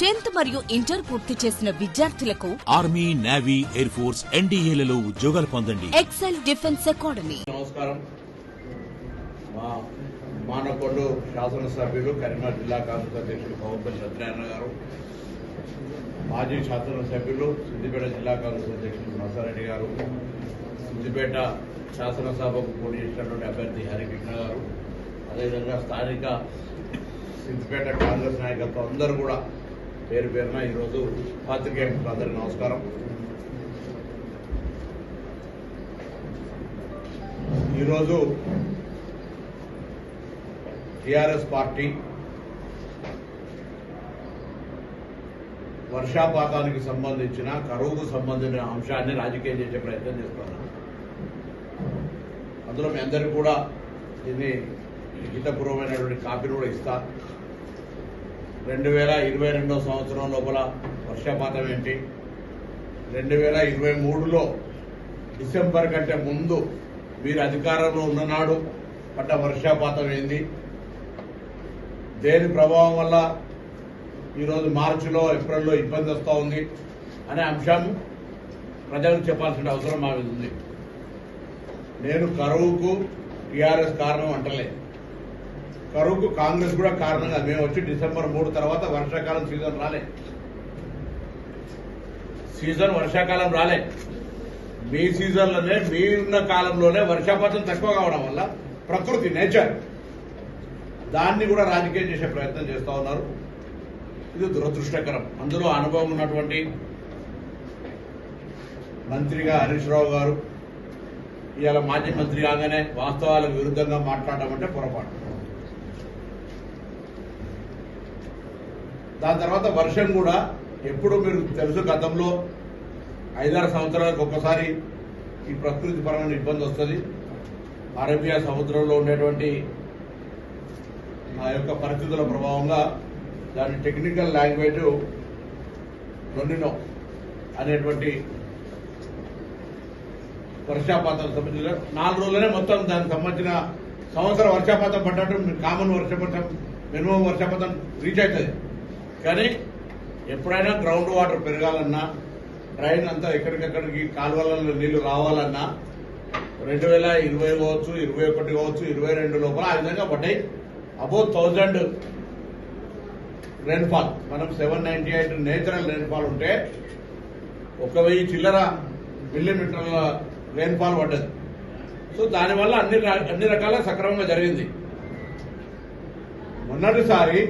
Tenth మరియు inter పూర్తి చేసిన విద్యార్థులకు ఆర్మీ నేవీ ఎయిర్ ఫోర్స్ ఎన్డీఏలలో ఉద్యోగాలు పొందండి. ఎక్సెల్ డిఫెన్స్ అకాడమీ నమస్కారం. మా మానకొండ శాసనసభ్యులు కరీంనగర్ జిల్లా కాంగ్రెస్ అధ్యక్షులు పవన్పల్లి సత్యనారాయణ గారు. మాజీ శాసనసభ్యులు సిద్దిపేట జిల్లా కాంగ్రెస్ అధ్యక్షులు నరసారెడ్డి గారు. సిద్దిపేట శాసనసభకు పోటీ చేసినటువంటి అభ్యర్థి హరికృష్ణ గారు. అదేవిధంగా స్థానిక సిద్దిపేట కాంగ్రెస్ నాయకత్వం అందరూ కూడా పేరు పేరున ఈరోజు పాత్రికేయులకు అందరికీ నమస్కారం. ఈరోజు టిఆర్ఎస్ పార్టీ వర్షాపాతానికి సంబంధించిన కరువుకు సంబంధించిన అంశాన్ని రాజకీయం చేసే ప్రయత్నం చేస్తున్నారు. అందులో మీ అందరికీ కూడా దీన్ని లిఖితపూర్వమైనటువంటి కాపీని కూడా ఇస్తా. రెండు వేల ఇరవై రెండో సంవత్సరం లోపల వర్షపాతం ఏంటి? రెండు వేల ఇరవై మూడులో డిసెంబర్ కంటే ముందు మీరు అధికారంలో ఉన్ననాడు పడ్డ వర్షపాతం ఏంది? దేని ప్రభావం వల్ల ఈరోజు మార్చిలో ఏప్రిల్లో ఇబ్బంది వస్తూ ఉంది అనే అంశం ప్రజలకు చెప్పాల్సిన అవసరం మా ఉంది. నేను కరువుకు టీఆర్ఎస్ కారణం అంటలే కరువుకు కాంగ్రెస్ కూడా కారణంగా మేము వచ్చి డిసెంబర్ మూడు తర్వాత వర్షాకాలం సీజన్ రాలే. సీజన్ వర్షాకాలం రాలే. మీ సీజన్లోనే మీ ఉన్న కాలంలోనే వర్షాపాతం తక్కువ కావడం వల్ల ప్రకృతి నేచర్ దాన్ని కూడా రాజకీయం చేసే ప్రయత్నం చేస్తూ ఉన్నారు. ఇది దురదృష్టకరం. అందులో అనుభవం ఉన్నటువంటి మంత్రిగా హరీష్ రావు గారు ఇవాళ మాజీ మంత్రి కాగానే వాస్తవాలకు విరుద్ధంగా మాట్లాడడం అంటే పొరపాటు. దాని తర్వాత వర్షం కూడా ఎప్పుడు మీరు తెలుసు గతంలో ఐదారు సంవత్సరాలకు ఒక్కసారి ఈ ప్రకృతి పరమైన ఇబ్బంది వస్తుంది. అరేబియా సముద్రంలో ఉండేటువంటి ఆ యొక్క పరిస్థితుల ప్రభావంగా దాని టెక్నికల్ లాంగ్వేజ్ లొన్నినో అనేటువంటి వర్షాపాతం సంబంధించిన నాలుగు రోజులనే మొత్తం దానికి సంబంధించిన సంవత్సరం వర్షాపాతం పడ్డట్టు కామన్ వర్షపాతం మినిమం వర్షపాతం రీచ్ అవుతుంది. కానీ ఎప్పుడైనా గ్రౌండ్ వాటర్ పెరగాలన్నా డ్రైన్ అంతా ఎక్కడికెక్కడికి కాలువలలో నీళ్ళు రావాలన్నా రెండు వేల ఇరవై కావచ్చు ఇరవై ఒకటి కావచ్చు ఇరవై రెండు లోపల ఆ విధంగా పడ్డాయి. అబౌవ్ థౌజండ్ రెయిన్ఫాల్ మనం seven ninety eight natural rainfall ఉంటే ఒక వెయ్యి చిల్లర మిల్లీమీటర్ల రెయిన్ఫాల్ పడ్డది. సో దానివల్ల అన్ని అన్ని రకాల సక్రమంగా జరిగింది. మొన్నటిసారి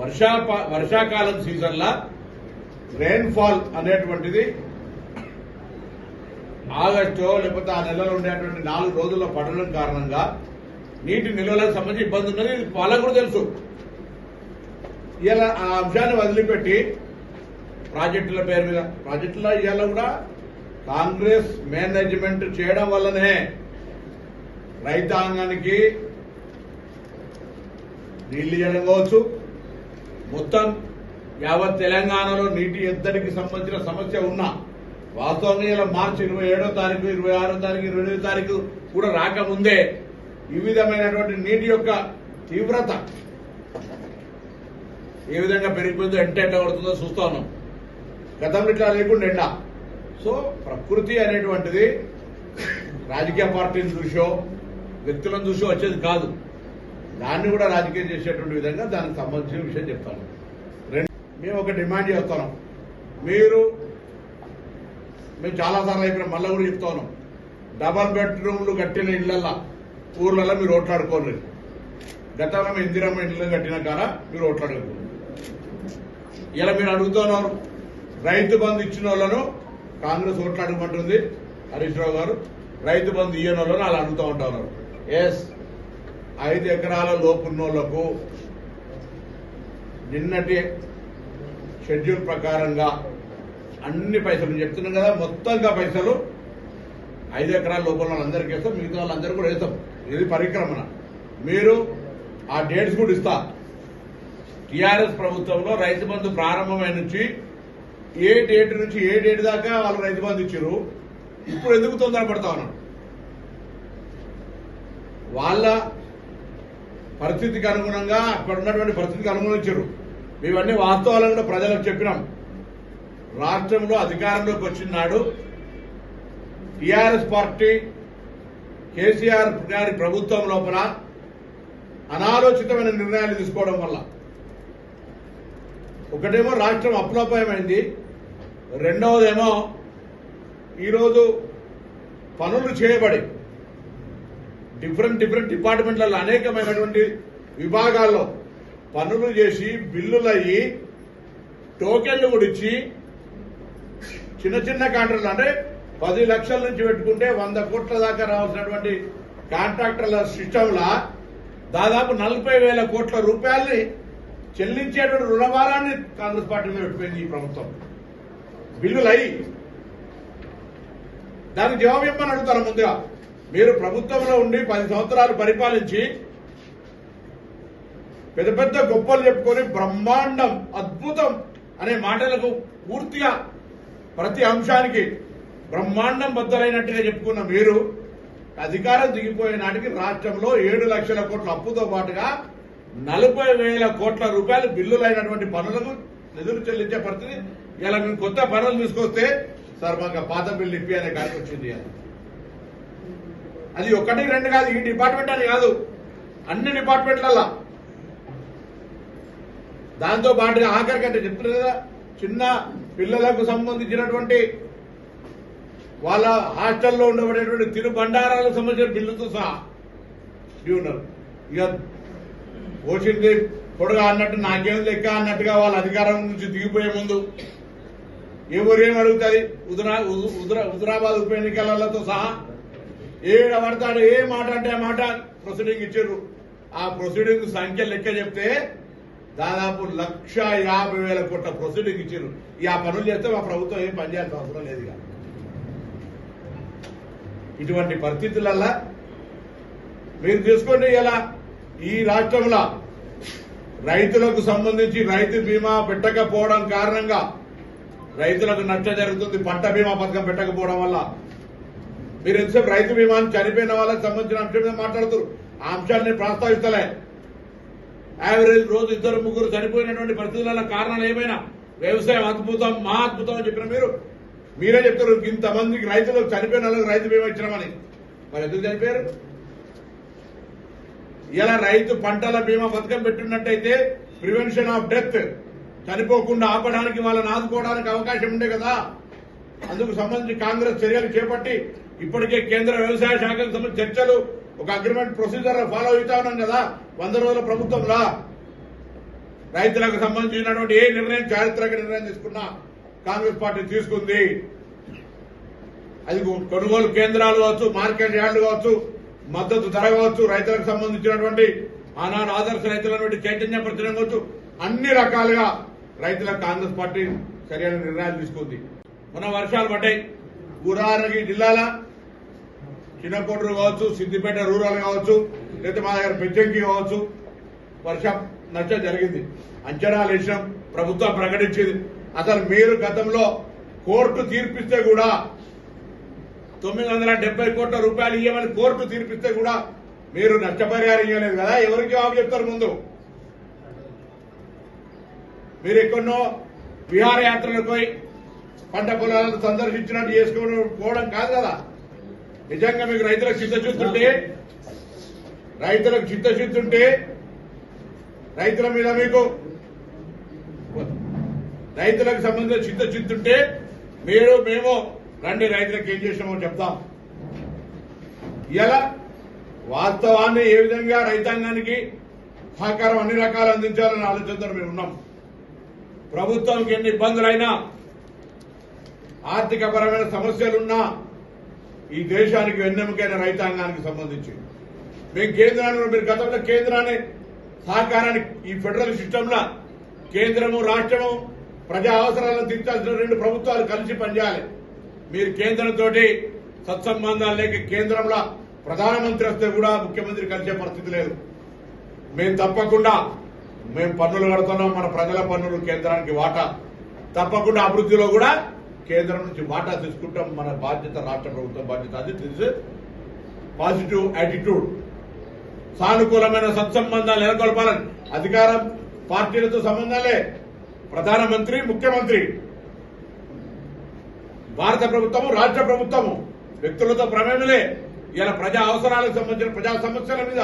వర్షా వర్షాకాలం సీజన్లో రెయిన్ఫాల్ అనేటువంటిది ఆగస్టు లేకపోతే ఆ నెలలో ఉండేటువంటి నాలుగు రోజుల్లో పడడం కారణంగా నీటి నిల్వలకు సంబంధించి ఇబ్బంది ఉన్నది. వాళ్ళకు కూడా తెలుసు. ఇలా ఆ అంశాన్ని వదిలిపెట్టి ప్రాజెక్టుల పేరు మీద ప్రాజెక్టుల ఇవాళ కూడా కాంగ్రెస్ మేనేజ్మెంట్ చేయడం వల్లనే రైతాంగానికి నీళ్ళు ఇవ్వడం కావచ్చు మొత్తం యావత్ తెలంగాణలో నీటి ఎద్దడికి సంబంధించిన సమస్య ఉన్నా వాస్తవంగా ఇలా మార్చి ఇరవై ఏడో తారీఖు ఇరవై ఆరో తారీఖు ఇరవై ఎనిమిదో తారీఖు కూడా రాకముందే ఈ విధమైనటువంటి నీటి యొక్క తీవ్రత ఏ విధంగా పెరిగిపోయిందో ఎంట ఎంట పడుతుందో చూస్తా ఉన్నాం. గతంలో ఇట్లా లేకుండా ఎండ సో ప్రకృతి అనేటువంటిది రాజకీయ పార్టీని చూసో వ్యక్తులను చూసో వచ్చేది కాదు. దాన్ని కూడా రాజకీయం చేసేటువంటి విధంగా దానికి సంబంధించిన విషయం చెప్తాను. రెండు మేము ఒక డిమాండ్ చేస్తున్నాం మీరు మేము చాలాసార్లు అయిపోయిన మళ్ళీ కూడా చెప్తాను. డబల్ బెడ్రూమ్లు కట్టిన ఇళ్ళల్లో ఊర్లలో మీరు ఓట్లాడుకోండి. గతంలో మేము ఇందిరమ్మ ఇళ్ళు కట్టిన కాడ మీరు ఓట్లాడుకోండి ఇలా మీరు అడుగుతున్నారు రైతు బంధు ఇచ్చిన వాళ్ళను కాంగ్రెస్ ఓట్లాడమంటుంది హరీష్ రావు గారు రైతు బంధు ఇయ్యని వాళ్ళను అలా అడుగుతూ ఉంటారు. ఎస్ ఐదు ఎకరాల లోపున్నోళ్ళకు నిన్నటి షెడ్యూల్ ప్రకారంగా అన్ని పైసలు చెప్తున్నాం కదా మొత్తంగా పైసలు ఐదు ఎకరాల లోపల వాళ్ళందరికీ వేస్తాం మిగతా వాళ్ళందరూ కూడా వేస్తాం. ఇది పరిక్రమణ. మీరు ఆ డేట్స్ కూడా ఇస్తా. టీఆర్ఎస్ ప్రభుత్వంలో రైతు బంధు ప్రారంభమైన నుంచి ఏ డేట్ నుంచి ఏ డేట్ దాకా వాళ్ళు రైతు బంధు ఇచ్చారు ఇప్పుడు ఎందుకు తొందరపడతా ఉన్నారు? వాళ్ళ పరిస్థితికి అనుగుణంగా అక్కడ ఉన్నటువంటి పరిస్థితికి అనుగుణించారు ఇవన్నీ వాస్తవాలను కూడా ప్రజలకు చెప్పినాం. రాష్ట్రంలో అధికారంలోకి వచ్చినాడు టీఆర్ఎస్ పార్టీ కేసీఆర్ గారి ప్రభుత్వం లోపల అనాలోచితమైన నిర్ణయాలు తీసుకోవడం వల్ల. ఒకటేమో రాష్ట్రం అప్లోపయమైంది. రెండవదేమో ఈరోజు పనులు చేయబడి డిఫరెంట్ డిఫరెంట్ డిపార్ట్మెంట్లలో అనేకమైనటువంటి విభాగాల్లో పనులు చేసి బిల్లులు అయ్యి టోకెన్లు కూడా ఇచ్చి చిన్న చిన్న కాంట్రాక్టర్లు అంటే పది లక్షల నుంచి పెట్టుకుంటే వంద కోట్ల దాకా రావాల్సినటువంటి కాంట్రాక్టర్ల సిస్టంలా దాదాపు నలభై వేల కోట్ల రూపాయల్ని చెల్లించేటువంటి రుణభారాన్ని కాంగ్రెస్ పార్టీ మీద పెట్టిపోయింది ఈ ప్రభుత్వం. బిల్లులు దానికి జవాబు ఇవ్వమని అడుగుతారు ముందుగా? మీరు ప్రభుత్వంలో ఉండి పది సంవత్సరాలు పరిపాలించి పెద్ద పెద్ద గొప్పలు చెప్పుకొని బ్రహ్మాండం అద్భుతం అనే మాటలకు పూర్తిగా ప్రతి అంశానికి బ్రహ్మాండం బద్దలైనట్టుగా చెప్పుకున్న మీరు అధికారం దిగిపోయే నాటికి రాష్ట్రంలో ఏడు లక్షల కోట్ల అప్పుతో పాటుగా నలభై వేల కోట్ల రూపాయలు బిల్లులైనటువంటి పనులకు నిధులు చెల్లించే పరిస్థితి. ఇలా మేము కొత్త పనులు తీసుకొస్తే సార్ మాకు పాత బిల్లు ఇప్పి అనే కాడికి వచ్చింది అది ఒకటి రెండు కాదు ఈ డిపార్ట్మెంట్ అని కాదు. అన్ని డిపార్ట్మెంట్లల్లా దాంతో పాటుగా ఆఖరికంటే చెప్తున్నారు కదా చిన్న పిల్లలకు సంబంధించినటువంటి వాళ్ళ హాస్టల్లో ఉండబడేటువంటి తిరు బండారాలకు సంబంధించిన బిల్లుతో సహా. ఇవి ఉన్నారు ఇక పోసింది పొడగా అన్నట్టు నాకేం లెక్క అన్నట్టుగా వాళ్ళ అధికారం నుంచి దిగిపోయే ముందు ఎవరేం అడుగుతుంది? ఉదరా ఉదరాబాద్ ఉదరా ఉప ఎన్నికలతో సహా ఏడ పడతాడు ఏ మాట అంటే మాట ప్రొసీడింగ్ ఇచ్చారు. ఆ ప్రొసీడింగ్ సంఖ్య లెక్క చెప్తే దాదాపు లక్ష యాభై వేల కోట్ల ప్రొసీడింగ్ ఇచ్చారు. ఈ ఆ పనులు చేస్తే మా ప్రభుత్వం ఏం పనిచేయాల్సిన అవసరం లేదు ఇక. ఇటువంటి పరిస్థితులల్లా మీరు చూసుకోండి ఇలా ఈ రాష్ట్రంలో రైతులకు సంబంధించి రైతు బీమా పెట్టకపోవడం కారణంగా రైతులకు నష్టం జరుగుతుంది పంట బీమా పథకం పెట్టకపోవడం వల్ల మీరు ఎంతసేపు రైతు బీమాని చనిపోయిన వాళ్ళకి సంబంధించిన అంశం మీద మాట్లాడుతారు ఆ అంశాన్ని ప్రస్తావిస్తలే. యావరేజ్ రోజు ఇద్దరు ముగ్గురు చనిపోయినటువంటి పరిస్థితుల కారణాలు ఏమైనా? వ్యవసాయం అద్భుతం మా అద్భుతం అని చెప్పిన మీరు? మీరే చెప్తారు ఇంతమందికి రైతులకు చనిపోయిన వాళ్ళకి రైతు బీమా ఇచ్చినామని. మరి ఎందుకు చనిపోయారు? ఇలా రైతు పంటల బీమా పథకం పెట్టినట్టయితే ప్రివెన్షన్ ఆఫ్ డెత్ చనిపోకుండా ఆపడానికి వాళ్ళని ఆదుకోవడానికి అవకాశం ఉండే కదా? అందుకు సంబంధించి కాంగ్రెస్ చర్యలు చేపట్టి ఇప్పటికే కేంద్ర వ్యవసాయ శాఖకు సంబంధించి చర్చలు ఒక అగ్రిమెంట్ ప్రొసీజర్ ఫాలో అవుతా ఉన్నాం కదా వంద రోజుల ప్రభుత్వంలా రైతులకు సంబంధించినటువంటి ఏ నిర్ణయం చారిత్రక నిర్ణయం తీసుకున్నా కాంగ్రెస్ పార్టీ తీసుకుంది. అది కొనుగోలు కేంద్రాలు కావచ్చు మార్కెట్ యార్డు కావచ్చు మద్దతు ధర కావచ్చు రైతులకు సంబంధించినటువంటి ఆనాడు ఆదర్శ రైతులటువంటి చైతన్యపరచడం కావచ్చు అన్ని రకాలుగా రైతులకు కాంగ్రెస్ పార్టీ సరైన నిర్ణయాలు తీసుకుంది. మన వర్షాలు పడ్డాయి. ఉదాహరణకి జిల్లాల చిన్నకోటూరు కావచ్చు సిద్దిపేట రూరల్ కావచ్చు లేదా మా దగ్గర పెంచంకి కావచ్చు వర్షం నష్టం జరిగింది. అంచనాలు వేసినాం ప్రభుత్వం ప్రకటించింది. అసలు మీరు గతంలో కోర్టు తీర్పిస్తే కూడా తొమ్మిది వందల డెబ్బై కోట్ల రూపాయలు ఇవ్వమని కోర్టు తీర్పిస్తే కూడా మీరు నష్టపరిహారం ఇవ్వలేదు కదా? ఎవరికి జవాబు చెప్తారు ముందు? మీరు ఎక్కడో విహారయాత్రలకు పోయి పంట పొలాలను సందర్శించినట్టు చేసుకోవడం పోవడం కాదు కదా. నిజంగా మీకు రైతులకు చిత్తశుద్ధుంటే రైతులకు చిత్తశుద్ధుంటే రైతుల మీద మీకు రైతులకు సంబంధించిన చిత్తశుద్ధుంటే మీరు మేము రండి రైతులకు ఏం చేసినామో చెప్తాం. ఇలా వాస్తవాన్ని ఏ విధంగా రైతాంగానికి సహకారం అన్ని రకాలు అందించాలని ఆలోచనతో మేము ఉన్నాం. ప్రభుత్వానికి ఎన్ని ఇబ్బందులైనా ఆర్థికపరమైన సమస్యలున్నా ఈ దేశానికి వెన్నెముకైన రైతాంగానికి సంబంధించి. మేము కేంద్రాన్ని మీరు గతంలో కేంద్రాన్ని సహకారానికి ఈ ఫెడరల్ సిస్టంలో కేంద్రము రాష్ట్రము ప్రజా అవసరాలను తీర్చాల్సిన రెండు ప్రభుత్వాలు కలిసి పనిచేయాలి. మీరు కేంద్రంతో సత్సంబంధాలు లేక కేంద్రంలో ప్రధానమంత్రి వస్తే కూడా ముఖ్యమంత్రి కలిసే పరిస్థితి లేదు. మేము తప్పకుండా మేము పన్నులు కడుతున్నాం మన ప్రజల పన్నులు కేంద్రానికి వాటా. తప్పకుండా అభివృద్ధిలో కూడా కేంద్రం నుంచి వాటా తీసుకుంటాం. మన బాధ్యత రాష్ట్ర ప్రభుత్వం బాధ్యత. అది తెలిసి పాజిటివ్ యాటిట్యూడ్ సానుకూలమైన సత్సంబంధాలు నెలకొల్పాలని. అధికారం పార్టీలతో సంబంధాలే. ప్రధానమంత్రి ముఖ్యమంత్రి. భారత ప్రభుత్వము రాష్ట్ర ప్రభుత్వము. వ్యక్తులతో ప్రమేమలే ఇలా ప్రజా అవసరాలకు సంబంధించిన ప్రజా సమస్యల మీద.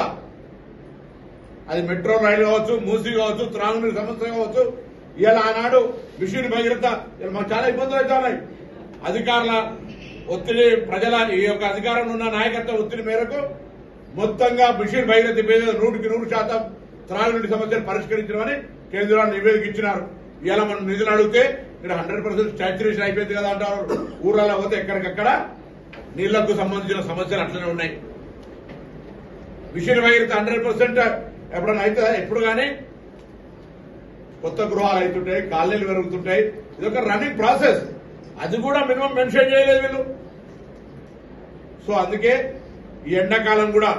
అది మెట్రో రైలు కావచ్చు మూసీ కావచ్చు త్రాగునీరు సమస్య కావచ్చు ఇలా ఆనాడు మిషన్ భగీరథ ఇలా మాకు చాలా ఇబ్బందులు అవుతున్నాయి అధికారుల ఒత్తిడి ప్రజల ఈ యొక్క అధికారంలో ఉన్న నాయకత్వ ఒత్తిడి మేరకు మొత్తంగా మిషన్ భగీరథ మీద నూటికి నూరు శాతం త్రాగునీటి సమస్యను పరిష్కరించడమని కేంద్రాన్ని నివేదిక ఇచ్చినారు. ఇలా మనం నిధులు అడిగితే మీరు హండ్రెడ్ పర్సెంట్ సాచురేషన్ అయిపోయింది కదా అంటారు. ఊర్లలో పోతే ఎక్కడికక్కడ నీళ్ళకు సంబంధించిన సమస్యలు అట్లనే ఉన్నాయి. మిషన్ భగీరథ హండ్రెడ్ పర్సెంట్ ఎప్పుడైనా అవుతుందా? ఎప్పుడు కానీ కొత్త గృహాలు అవుతుంటాయి కాలనీలు పెరుగుతుంటాయి. ఇది ఒక రన్నింగ్ ప్రాసెస్ అది కూడా మినిమం మెన్షన్ చేయలేదు వీళ్ళు. సో అందుకే ఈ ఎండాకాలం కూడా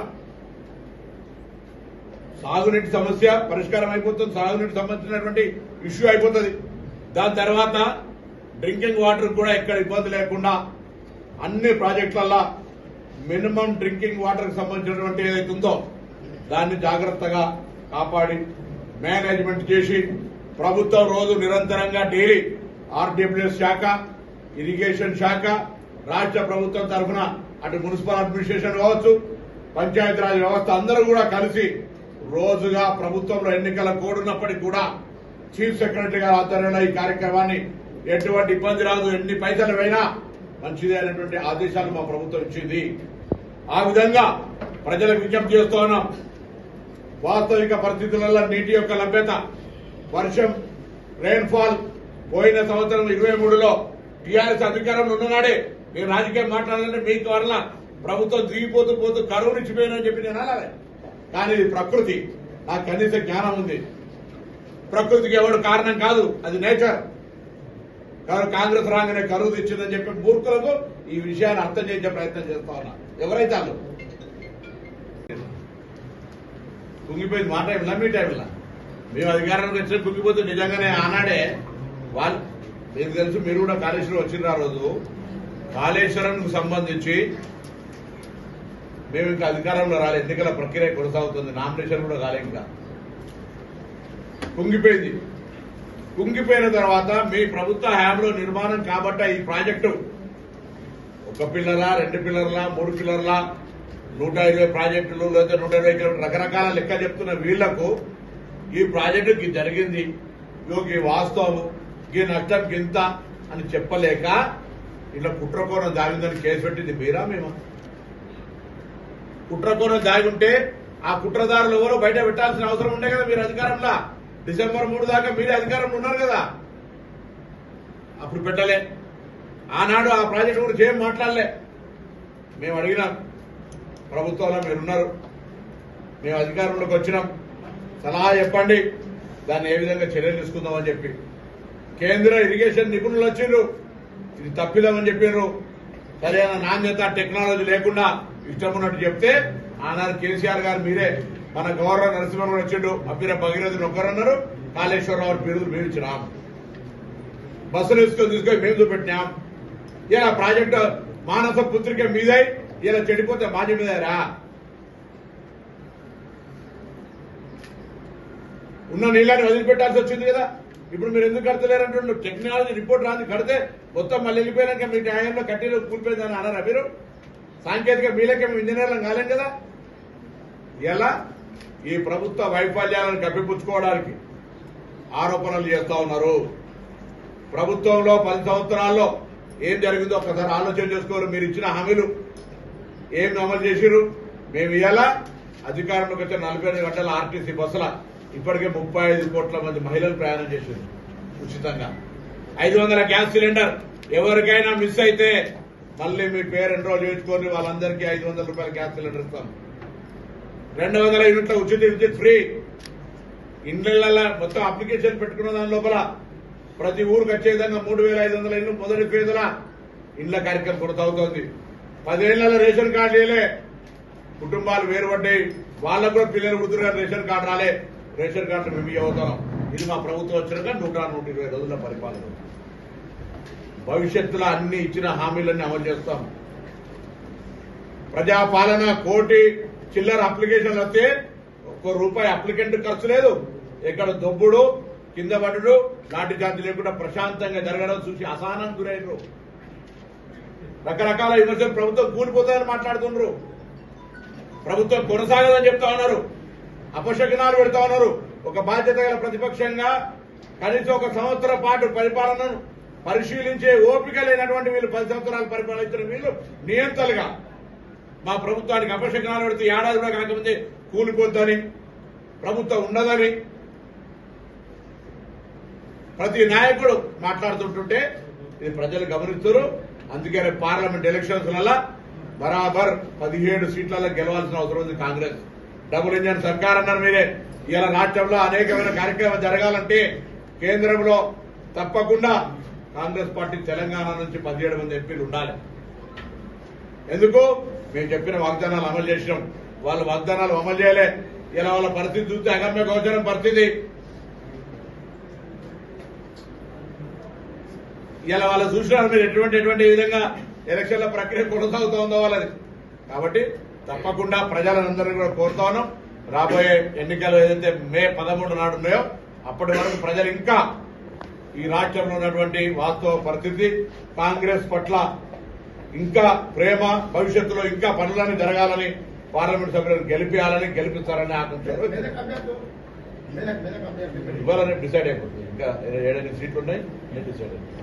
సాగునీటి సమస్య పరిష్కారం అయిపోతుంది. సాగునీటి సంబంధించినటువంటి ఇష్యూ అయిపోతుంది. దాని తర్వాత డ్రింకింగ్ వాటర్ కూడా ఎక్కడ ఇబ్బంది లేకుండా అన్ని ప్రాజెక్టులలో మినిమం డ్రింకింగ్ వాటర్ సంబంధించినటువంటి ఏదైతే ఉందో దాన్ని జాగ్రత్తగా కాపాడి మేనేజ్మెంట్ చేసి ప్రభుత్వం రోజు నిరంతరంగా డైలీ ఆర్డబ్ల్యూఎస్ శాఖ ఇరిగేషన్ శాఖ రాష్ట్ర ప్రభుత్వం తరఫున అటు మున్సిపల్ అడ్మినిస్ట్రేషన్ కావచ్చు పంచాయతీరాజ్ వ్యవస్థ అందరూ కూడా కలిసి రోజుగా ప్రభుత్వంలో ఎన్నికల కోడున్నప్పటికీ కూడా చీఫ్ సెక్రటరీ గారి ఆధ్వర్యంలో ఈ కార్యక్రమాన్ని ఎటువంటి ఇబ్బంది రాదు ఎన్ని పైసలు అయినా మంచిది అనేటువంటి ఆదేశాలు మా ప్రభుత్వం ఇచ్చింది. ఆ విధంగా ప్రజలకు విజ్ఞప్తి చేస్తూ ఉన్నాం. వాస్తవిక పరిస్థితులలో నీటి యొక్క లభ్యత వర్షం రెయిన్ఫాల్ పోయిన సంవత్సరం ఇరవై మూడులో టీఆర్ఎస్ అధికారంలో ఉన్ననాడే నేను రాజకీయం మాట్లాడాలంటే మీకు వల్ల ప్రభుత్వం దిగిపోతూ పోతూ కరువు నిచ్చిపోయినని చెప్పి నేను అనాలి. కానీ ఇది ప్రకృతి. నాకు కనీస జ్ఞానం ఉంది. ప్రకృతికి ఎవడు కారణం కాదు. అది నేచర్. కాంగ్రెస్ రాగానే కరువు తెచ్చిందని చెప్పి మూర్ఖులకు ఈ విషయాన్ని అర్థం చేసే ప్రయత్నం చేస్తా ఉన్నా. ఎవరైతే వాళ్ళు కుంగిపోయింది మా టైంలో మీ టైంలో? మేము అధికారానికి వచ్చిన కుంగిపోతే నిజంగానే ఆనాడే వాళ్ళు మీకు తెలుసు మీరు కూడా కాళేశ్వరం వచ్చిన ఆ రోజు. కాళేశ్వరంకు సంబంధించి మేము ఇంకా అధికారంలో రాలే ఎన్నికల ప్రక్రియ కొనసాగుతుంది నామినేషన్ కూడా కాలే ఇంకా. కుంగిపోయింది. కుంగిపోయిన తర్వాత మీ ప్రభుత్వ హ్యాంలో నిర్మాణం కాబట్ట ఈ ప్రాజెక్టు. ఒక పిల్లరా రెండు పిల్లర్లా మూడు పిల్లర్లా నూట ఇరవై ప్రాజెక్టులు లేదా నూట ఇరవై రకరకాల లెక్క చెప్తున్న వీళ్ళకు ఈ ప్రాజెక్టుకి జరిగింది. ఈ వాస్తవం. ఈ నష్టం గింత అని చెప్పలేక ఇట్లా కుట్రకోణం దాగిందని కేసు పెట్టింది మీరా మేము? కుట్రకోణం దాగి ఉంటే ఆ కుట్రదారులు ఎవరో బయట పెట్టాల్సిన అవసరం ఉండే కదా మీరు అధికారంలో. డిసెంబర్ మూడు దాకా మీరే అధికారంలో ఉన్నారు కదా. అప్పుడు పెట్టలే. ఆనాడు ఆ ప్రాజెక్టు గురించి ఏం మాట్లాడలే. మేము అడిగినాం. ప్రభుత్వంలో మీరున్నారు. మేము అధికారంలోకి వచ్చినాం. సలహా చెప్పండి. దాన్ని ఏ విధంగా చర్యలు తీసుకుందామని చెప్పి. కేంద్ర ఇరిగేషన్ నిపుణులు వచ్చిండ్రు ఇది తప్పిదామని చెప్పారు సరైన నాణ్యత టెక్నాలజీ లేకుండా ఇష్టం ఉన్నట్టు చెప్తే ఆనాడు కేసీఆర్ గారు మీరే మన గవర్నర్ నరసింహన్ వచ్చిండు అబ్బిర భగీరథుని ఒక్కరన్నారు. కాళేశ్వరరావు పేరు మేము ఇచ్చినాం. బస్సులు తీసుకొని తీసుకొని మేము చూపెట్టినాం. ఇలా ప్రాజెక్టు మానస పుత్రిక మీదై ఇలా చెడిపోతే మాజీ మీదరా ఉన్న నీళ్ళని వదిలిపెట్టాల్సి వచ్చింది కదా. ఇప్పుడు మీరు ఎందుకు కడతలేరంటుండ్రు టెక్నాలజీ రిపోర్ట్ రాని కడితే మొత్తం మళ్ళీ వెళ్ళిపోయినాక మీ న్యాయంలో కట్టిలో కూలిపోయిందని అన్నారా మీరు? సాంకేతిక మీలకే మేము ఇంజనీర్లను కాలేం కదా? ఎలా? ఈ ప్రభుత్వ వైఫల్యాలను కప్పిపుచ్చుకోవడానికి ఆరోపణలు చేస్తా ఉన్నారు. ప్రభుత్వంలో పది సంవత్సరాల్లో ఏం జరిగిందో ఒకసారి ఆలోచన చేసుకోరు. మీరు ఇచ్చిన హామీలు ఏం అమలు చేసిరు మేము ఇవాళ అధికారంలోకి వచ్చిన నలభై ఐదు గంటల ఆర్టీసీ బస్సుల ఇప్పటికే ముప్పై ఐదు కోట్ల మంది మహిళలు ప్రయాణం చేసింది ఉచితంగా. ఐదు వందల గ్యాస్ సిలిండర్ ఎవరికైనా మిస్ అయితే మళ్ళీ మీ పేరు ఎన్రోల్ చేయించుకొని వాళ్ళందరికీ ఐదు వందల రూపాయల గ్యాస్ సిలిండర్ ఇస్తాం. రెండు వందల యూనిట్ల ఉచిత విద్యుత్ ఫ్రీ. ఇండ్లలో మొత్తం అప్లికేషన్ పెట్టుకున్న దాని లోపల ప్రతి ఊరికి వచ్చే విధంగా మూడు వేల ఐదు వందల ఇల్లు మొదటి ఫేజుల ఇండ్ల కార్యక్రమం కొనసాగుతోంది. పదేళ్ళలో రేషన్ కార్డు లేలే. కుటుంబాలు వేరుపడ్డాయి. వాళ్ళకు కూడా పిల్లలు వృద్ధులుగా రేషన్ కార్డు రాలే. రేషన్ కార్డు మేము అవుతాం. ఇది మా ప్రభుత్వం వచ్చినాక నూట నూట ఇరవై రోజుల పరిపాలన భవిష్యత్తులో అన్ని ఇచ్చిన హామీలన్నీ అమలు చేస్తాం. ప్రజాపాలన కోటి చిల్లర అప్లికేషన్లు వస్తే ఒక్క రూపాయి అప్లికెంట్ ఖర్చు లేదు. ఎక్కడ దొబ్బుడు కింద పడుడు లాంటి జాతి లేకుండా ప్రశాంతంగా జరగడం చూసి అసహనం గురైనరు రకరకాల విమర్శలు ప్రభుత్వం కూలిపోతాయని మాట్లాడుతున్నారు ప్రభుత్వం కొనసాగదని చెప్తా ఉన్నారు. అపశకనాలు పెడతా ఉన్నారు. ఒక బాధ్యత గల ప్రతిపక్షంగా కనీసం ఒక సంవత్సరం పాటు పరిపాలనను పరిశీలించే ఓపిక లేనటువంటి వీళ్ళు పది సంవత్సరాలు పరిపాలించిన వీళ్ళు నియంతలుగా. మా ప్రభుత్వానికి అపశకనాలు పెడితే ఏడాది కూడా కాకముందే కూలిపోద్దని ప్రభుత్వం ఉండదని ప్రతి నాయకుడు మాట్లాడుతుంటుంటే ఇది ప్రజలు గమనిస్తారు. అందుకే పార్లమెంట్ ఎలక్షన్స్ వల్ల బరాబర్ పదిహేడు సీట్లలో గెలవాల్సిన అవసరం ఉంది కాంగ్రెస్. డబుల్ ఇంజన్ సర్కార్ అన్నారు మీరే. ఇలా రాష్ట్రంలో అనేకమైన కార్యక్రమాలు జరగాలంటే కేంద్రంలో తప్పకుండా కాంగ్రెస్ పార్టీ తెలంగాణ నుంచి పదిహేడు మంది ఎంపీలు ఉండాలి. ఎందుకు? మేము చెప్పిన వాగ్దానాలు అమలు చేసినాం. వాళ్ళ వాగ్దానాలు అమలు చేయలే. ఇలా వాళ్ళ పరిస్థితి చూస్తే అగమ్య గోచరం పరిస్థితి. ఇలా వాళ్ళు చూసినారు మీరు ఎటువంటి ఎటువంటి విధంగా ఎలక్షన్ల ప్రక్రియ కొనసాగుతోందో వాళ్ళది. కాబట్టి తప్పకుండా ప్రజలందరినీ కూడా కోరుతా ఉన్నాం. రాబోయే ఎన్నికలు ఏదైతే మే పదమూడు నాడు ఉన్నాయో అప్పటి వరకు ప్రజలు ఇంకా ఈ రాష్ట్రంలో ఉన్నటువంటి వాస్తవ పరిస్థితి కాంగ్రెస్ పట్ల ఇంకా ప్రేమ భవిష్యత్తులో ఇంకా పనులన్నీ జరగాలని పార్లమెంట్ సభ్యులను గెలిపించాలని గెలిపిస్తారని ఆకాంక్షలు ఇవాళ రేపు డిసైడ్ అయిపోతుంది. ఇంకా ఏడైనా సీట్లు ఉన్నాయి నేను డిసైడ్ అయిపోతుంది.